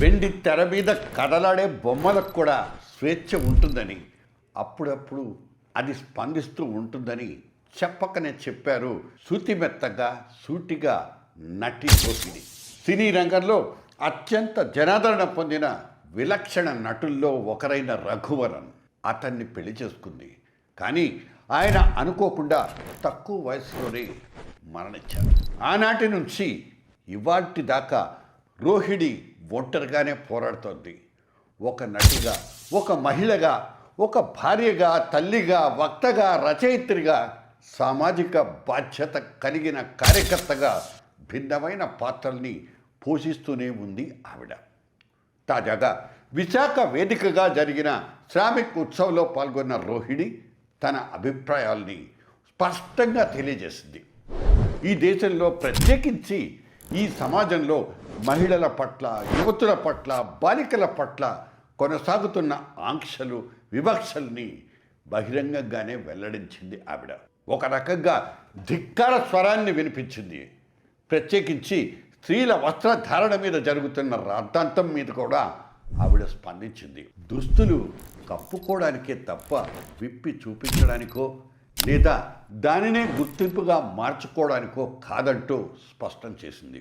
వెండి తెర మీద కదలాడే బొమ్మలకు కూడా స్వేచ్ఛ ఉంటుందని అప్పుడప్పుడు అది స్పందిస్తూ ఉంటుందని చెప్పకనే చెప్పారు శృతిమెత్తగా సూటిగా నటి రోహిణి సినీ రంగంలో అత్యంత జనాదరణ పొందిన విలక్షణ నటుల్లో ఒకరైన రఘువరన్ అతన్ని పెళ్ళి చేసుకుంది. కానీ ఆయన అనుకోకుండా తక్కువ వయసులోనే మరణించారు. ఆనాటి నుంచి ఇవాటి దాకా రోహిణి ఒంటరిగానే పోరాడుతోంది. ఒక నటిగా ఒక మహిళగా ఒక భార్యగా తల్లిగా వక్తగా రచయిత్రిగా సామాజిక బాధ్యత కలిగిన కార్యకర్తగా భిన్నమైన పాత్రల్ని పోషిస్తూనే ఉంది ఆవిడ. తాజాగా విశాఖ వేదికగా జరిగిన శ్రామిక్ ఉత్సవ్లో పాల్గొన్న రోహిణి తన అభిప్రాయాల్ని స్పష్టంగా తెలియజేసింది. ఈ దేశంలో ప్రత్యేకించి ఈ సమాజంలో మహిళల పట్ల యువతుల పట్ల బాలికల పట్ల కొనసాగుతున్న ఆంక్షలు వివక్షల్ని బహిరంగంగానే వెల్లడించింది ఆవిడ. ఒక రకంగా ధిక్కార స్వరాన్ని వినిపించింది. ప్రత్యేకించి స్త్రీల వస్త్రధారణ మీద జరుగుతున్న రాద్ధాంతం మీద కూడా ఆవిడ స్పందించింది. దుస్తులు కప్పుకోవడానికే తప్ప విప్పి చూపించడానికో లేదా దానినే గుర్తింపుగా మార్చుకోవడానికో కాదంటూ స్పష్టం చేసింది.